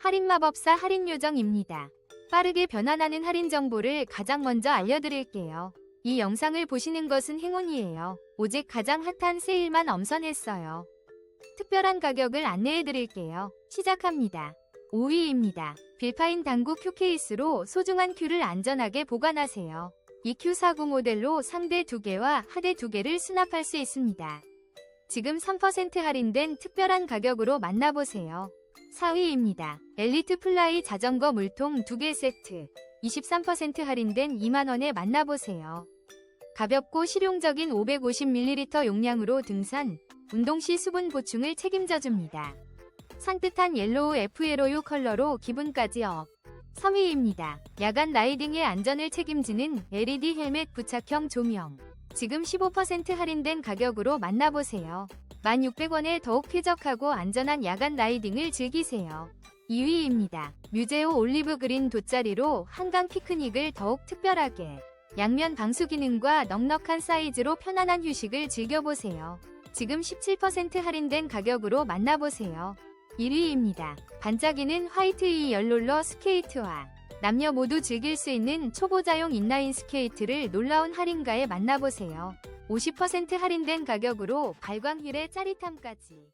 할인마법사 할인요정입니다. 빠르게 변환하는 할인 정보를 가장 먼저 알려드릴게요. 이 영상을 보시는 것은 행운이에요. 오직 가장 핫한 세일만 엄선했어요. 특별한 가격을 안내해드릴게요. 시작합니다. 5위입니다. 빌파인 당구 큐 케이스로 소중한 큐를 안전하게 보관하세요. 이 Q40 모델로 상대 2개와 하대 2개를 수납할 수 있습니다. 지금 3% 할인된 특별한 가격으로 만나보세요. 4위입니다. 엘리트 플라이 자전거 물통 2개 세트. 23% 할인된 2만원에 만나보세요. 가볍고 실용적인 550ml 용량으로 등산, 운동 시 수분 보충을 책임져줍니다. 산뜻한 옐로우 FLOU 컬러로 기분까지 업. 3위입니다. 야간 라이딩의 안전을 책임지는 LED 헬멧 부착형 조명. 지금 15% 할인된 가격으로 만나보세요. 1,600원에 더욱 쾌적하고 안전한 야간 라이딩을 즐기세요. 2위입니다. 뮤제오 올리브 그린 돗자리로 한강 피크닉을 더욱 특별하게. 양면 방수 기능과 넉넉한 사이즈로 편안한 휴식을 즐겨보세요. 지금 17% 할인된 가격으로 만나보세요. 1위입니다. 반짝이는 화이트 이 열롤러 스케이트와 남녀 모두 즐길 수 있는 초보자용 인라인 스케이트를 놀라운 할인가에 만나보세요. 50% 할인된 가격으로 발광 휠의 짜릿함까지.